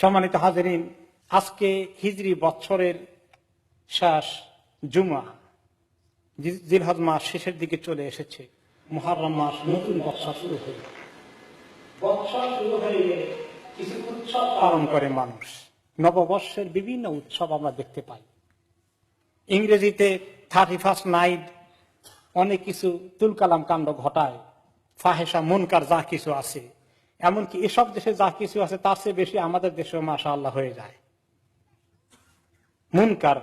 সম্মানিত হাজারিন, আজকে হিজরি বছরের শেষ জুমা জিলহজ মাস শেষের দিকে চলে এসেছে। মহারম মাস নতুন বৎসর শুরু হয়ে উৎসব পালন করে মানুষ। নববর্ষের বিভিন্ন উৎসব আমরা দেখতে পাই। ইংরেজিতে থার্টি ফার্স্ট নাইট অনেক কিছু তুলকালাম কাণ্ড ঘটায়। ফাহেসা মনকার যা কিছু আছে। এমনকি এসব দেশে যা কিছু আছে, তার চেয়ে বেশি আমাদের দেশেও মাসা আল্লাহ হয়ে যায়। মুনকার,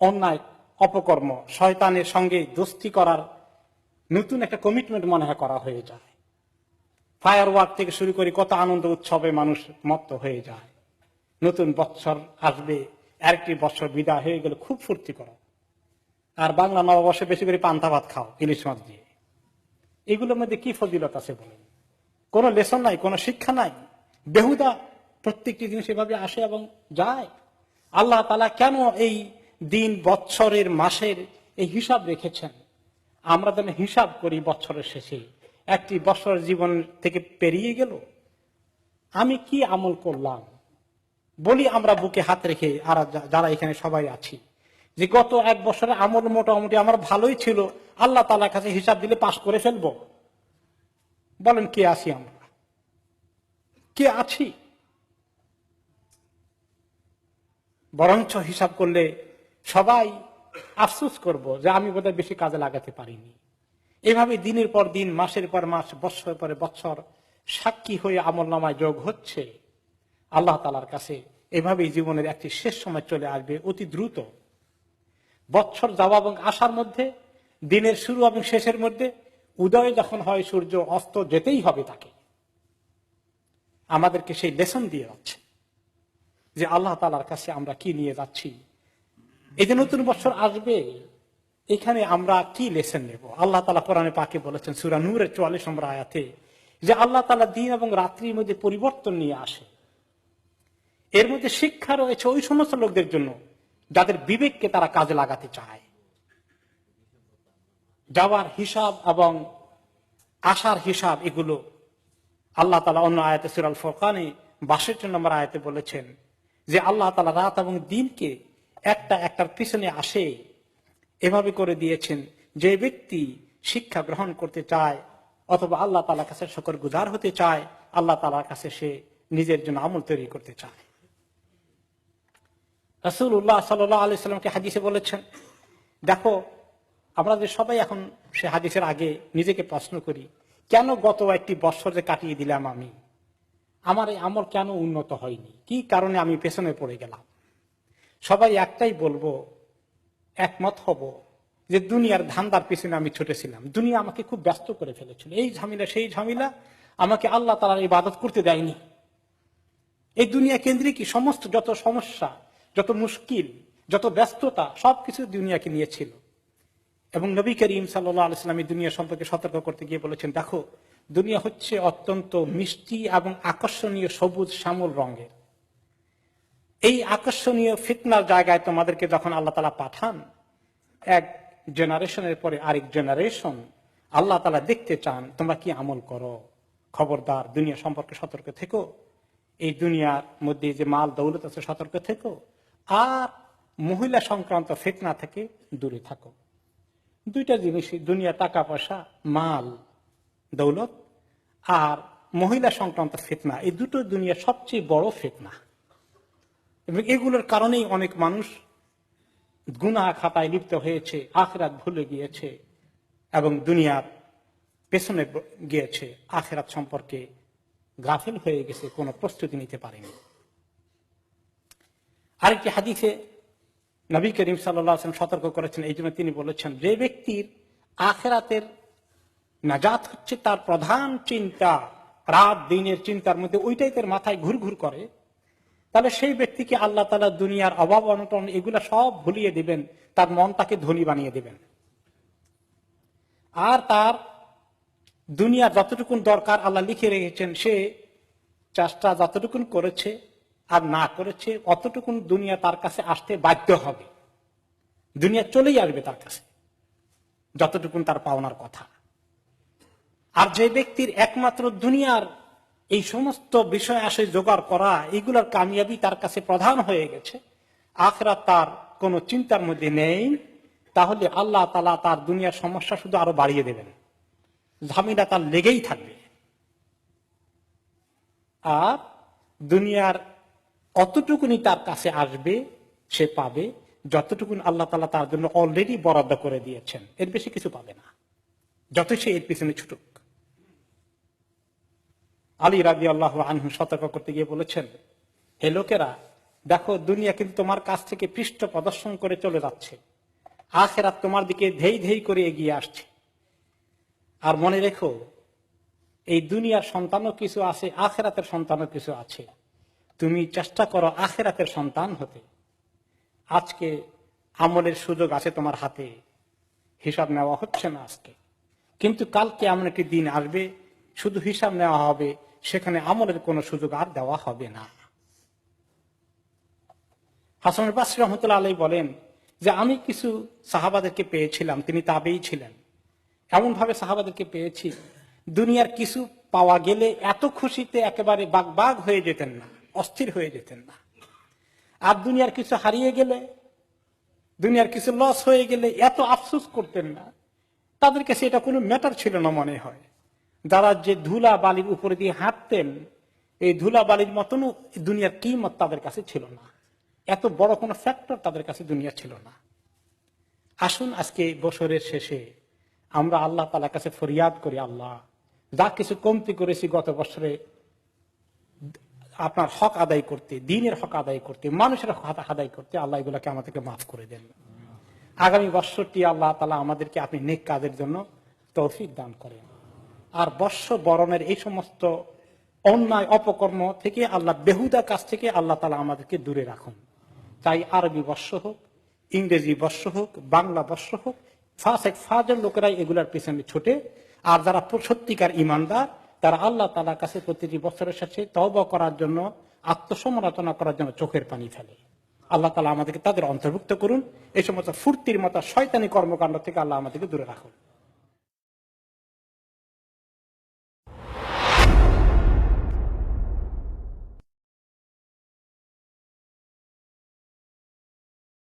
অন্যায়, অপকর্ম, শয়তানের সঙ্গে দোস্তি করার নতুন একটা কমিটমেন্ট মনে হয় করা হয়ে যায়। ফায়ার ওয়ার্ক থেকে শুরু করে কত আনন্দ উৎসবে মানুষ মত্ত হয়ে যায়। নতুন বৎসর আসবে, আরেকটি বৎসর বিদায় হয়ে গেলে খুব ফুর্তি করো। আর বাংলা নববর্ষে বেশি করে পান্তা ভাত খাও, ইলিশ মাছ দিয়ে। এগুলোর মধ্যে কি ফজিলত আছে বলেন? কোনো লেসন নাই, কোনো শিক্ষা নাই। বেহুদা প্রত্যেকটি জিনিস এভাবে আসে এবং যায়। আল্লাহ তালা কেন এই দিন, বৎসরের, মাসের এই হিসাব রেখেছেন? আমরা যেন হিসাব করি বৎসরের শেষে। একটি বছর জীবন থেকে পেরিয়ে গেল। আমি কি আমল করলাম? বলি আমরা বুকে হাত রেখে আর যারা এখানে সবাই আছি। যে গত এক বছরে আমল মোটামুটি আমার ভালোই ছিল। আল্লাহ তালার কাছে হিসাব দিলে পাশ করে ফেলব। বলেন, কে আছি আমরা? কে আছি? বরঞ্চ হিসাব করলে সবাই আফসোস করব যে আমি বোধহয় বেশি কাজে লাগাতে পারিনি। এভাবে দিনের পর দিন, মাসের পর মাস বৎসর পরে বৎসর সাক্ষী হয়ে আমল নামায় যোগ হচ্ছে, আল্লাহ তালার কাছে এভাবেই জীবনের একটি শেষ সময় চলে আসবে অতি দ্রুত। বৎসর যাওয়া এবং আসার মধ্যে, দিনের শুরু এবং শেষের মধ্যে উদয় যখন হয়, সূর্য অস্ত যেতেই হবে তাকে। আমাদেরকে সেই লেসন দিয়ে যাচ্ছে যে আল্লাহ তালার কাছে আমরা কি নিয়ে যাচ্ছি। এই যে নতুন বছর আসবে, এখানে আমরা কি লেসন নেব? আল্লাহ তালা কোরআনে পাকে বলেছেন, সুরা নূরের চুয়াল্লিশ নম্বর আয়াতে, যে আল্লাহ তালা দিন এবং রাত্রির মধ্যে পরিবর্তন নিয়ে আসে। এর মধ্যে শিক্ষা রয়েছে ওই সমস্ত লোকদের জন্য, যাদের বিবেককে তারা কাজে লাগাতে চায়। যাওয়ার হিসাব এবং আসার হিসাব এগুলো। আল্লাহ তালা অন্য আয়াতে সুরাল ফোরকানে বাষট্টি নম্বর আয়াতে বলেছেন যে আল্লাহ তালা রাত এবং দিনকে একটা একটার পিছনে আসে, এভাবে করে দিয়েছেন, যে ব্যক্তি শিক্ষা গ্রহণ করতে চায় অথবা আল্লাহ তালার কাছে শকর গুজার হতে চায়, আল্লাহ তালার কাছে সে নিজের জন্য আমল তৈরি করতে চায়। রসুল্লাহ সাল্লাহ আলি সাল্লামকে হাদিসে বলেছেন, দেখো আমরা যে সবাই এখন সে হাদিসের আগে নিজেকে প্রশ্ন করি, কেন গত একটি যে কাটিয়ে দিলাম আমি? আমার এই আমল কেন উন্নত হয়নি? কি কারণে আমি পেছনে পড়ে গেলাম? সবাই একটাই বলব, একমত হব যে দুনিয়ার ধান্দার পিছনে আমি ছুটেছিলাম। দুনিয়া আমাকে খুব ব্যস্ত করে ফেলেছিল। এই ঝামেলা, সেই ঝামেলা আমাকে আল্লাহ তালার ইবাদত করতে দেয়নি। এই দুনিয়া কেন্দ্রিক সমস্ত যত সমস্যা, যত মুশকিল, যত ব্যস্ততা, সবকিছু দুনিয়াকে নিয়েছিল। এবং নবী করিম সাল্লাম এই দুনিয়া সম্পর্কে সতর্ক করতে গিয়ে বলেছেন, দেখো, দুনিয়া হচ্ছে অত্যন্ত মিষ্টি এবং আকর্ষণীয় সবুজ শ্যামল রঙের। এই আকর্ষণীয় ফিতনার জায়গায় তোমাদেরকে যখন আল্লাহ তালা পাঠান, এক জেনারেশনের পরে আরেক জেনারেশন আল্লাহ তালা দেখতে চান, তোমরা কি আমল করো? খবরদার, দুনিয়া সম্পর্কে সতর্ক থেকো। এই দুনিয়ার মধ্যে যে মাল দৌলত আছে, সতর্ক থেকো। আর মহিলা সংক্রান্ত ফিতনা থেকে দূরে থাকো। দুইটা জিনিসই দুনিয়া, টাকা, পয়সা, মাল, দৌলত আর মহিলা সংক্রান্ত ফেতনা। এই দুটো দুনিয়া সবচেয়ে বড় ফেতনা। এবং এগুলোর কারণেই অনেক মানুষ গুনা খাতায় লিপ্ত হয়েছে, আখেরাত ভুলে গিয়েছে এবং দুনিয়ার পেছনে গিয়েছে। আখেরাত সম্পর্কে গাফিল হয়ে গেছে, কোনো প্রস্তুতি নিতে পারেনি। আরেকটি হাদিসে নবী করিম সাল্লাম সতর্ক করেছেন, এই জন্য তিনি বলেছেন, যে ব্যক্তির আখেরাতের নাজাত হচ্ছে তার প্রধান চিন্তা, রাত দিনের চিন্তার মধ্যে ওইটাই তার মাথায় ঘুর ঘুর করে, তাহলে সেই ব্যক্তিকে আল্লাহ তালা দুনিয়ার অভাব, অনটন এগুলা সব ভুলিয়ে দিবেন, তার মনটাকে ধনী বানিয়ে দিবেন। আর তার দুনিয়ার যতটুকুন দরকার আল্লাহ লিখে রেখেছেন, সে চেষ্টা যতটুকুন করেছে আর না করেছে, অতটুকুন দুনিয়া তার কাছে আসতে বাধ্য হবে। দুনিয়া চলেই আসবে তার কাছে, যতটুকুন তার পাওনার কথা। আর যে ব্যক্তির একমাত্র দুনিয়ার এই সমস্ত বিষয় আসে জোগাড় করা, এগুলোর কামিয়াবি তার কাছে প্রধান হয়ে গেছে। আখরা তার কোনো চিন্তার মধ্যে নেই। তাহলে আল্লাহ তালা তার দুনিয়ার সমস্যা শুধু আরও বাড়িয়ে দেবেন। ঝামেলা তার লেগেই থাকবে। আর দুনিয়ার অতটুকুনি তার কাছে আসবে, সে পাবে, যতটুকুন আল্লাহ তালা তার জন্য অলরেডি বরাদ্দ করে দিয়েছেন, এর বেশি কিছু পাবে না। যত সে এর পিছনে ছুটুক। আলী রাজি আল্লাহ আনহু সতর্ক করতে গিয়ে বলেছেন, হে লোকেরা, দেখো, দুনিয়া কিন্তু তোমার কাছ থেকে পৃষ্ঠ প্রদর্শন করে চলে যাচ্ছে। আখেরাত তোমার দিকে ধেই ধেই করে এগিয়ে আসছে। আর মনে রেখো, এই দুনিয়ার সন্তানও কিছু আছে, আখেরাতের সন্তানও কিছু আছে। তুমি চেষ্টা করো আখেরাতের সন্তান হতে। আজকে আমলের সুযোগ আছে তোমার হাতে। হিসাব নেওয়া হচ্ছে না আজকে। কিন্তু কালকে এমন একটি দিন আসবে, শুধু হিসাব নেওয়া হবে, সেখানে আমলের কোনো সুযোগ আর দেওয়া হবে না। হাসান বাসরি রহমতুল্লাহ আলাই বলেন যে, আমি কিছু সাহাবাদেরকে পেয়েছিলাম, তিনি তাবেই ছিলেন। এমন ভাবে সাহাবাদেরকে পেয়েছি, দুনিয়ার কিছু পাওয়া গেলে এত খুশিতে একেবারে বাগ বাগ হয়ে যেতেন না। অস্থির হয়ে যেতেন না। আর দুনিয়ার কিছু হারিয়ে গেলে, দুনিয়ার কিছু লস হয়ে গেলে এত আফসোস করতেন না। তাদের কাছে এটা কোনো ম্যাটার ছিল না মনে হয়। যারা যে ধুলা বালির উপরে দিয়ে হাঁটতেন, এই ধুলা বালির মতনও দুনিয়ার কিমত তাদের কাছে ছিল না। এত বড় কোনো ফ্যাক্টর তাদের কাছে দুনিয়া ছিল না। আসুন আজকে বছরের শেষে আমরা আল্লাহ তালার কাছে ফরিয়াদ করি, আল্লাহ, যা কিছু কমতি করেছি গত বছরে আপনার হক আদায় করতে, দিনের হক আদায় করতে, মানুষের হক আদায় করতে আল্লাহ এগুলোকে আমাদেরকে মাফ করে দেন। আগামী বৎসরটি আল্লাহ তালা আমাদেরকে আপনি নেক কাজের জন্য তৌফিক দান করেন। আর বর্ষ বরণের এই সমস্ত অন্যায়, অপকর্ম থেকে আল্লাহ বেহুদা কাছ থেকে আল্লাহ তালা আমাদেরকে দূরে রাখুন। তাই আরবি বর্ষ হোক, ইংরেজি বর্ষ হোক, বাংলা বর্ষ হোক, ফাঁসেক, ফাজের লোকেরাই এগুলার পিছনে ছোটে। আর যারা সত্যিকার ইমানদার তারা আল্লাহ তালার কাছে প্রতিটি বছরের সাথে তবা করার জন্য, আত্মসমালোচনা করার জন্য চোখের পানি ফেলে। আল্লাহ তালা আমাদেরকে তাদের অন্তর্ভুক্ত করুন। এই সমস্ত ফুর্তির মতো শয়তানি কর্মকাণ্ড থেকে আল্লাহ আমাদেরকে দূরে রাখুন।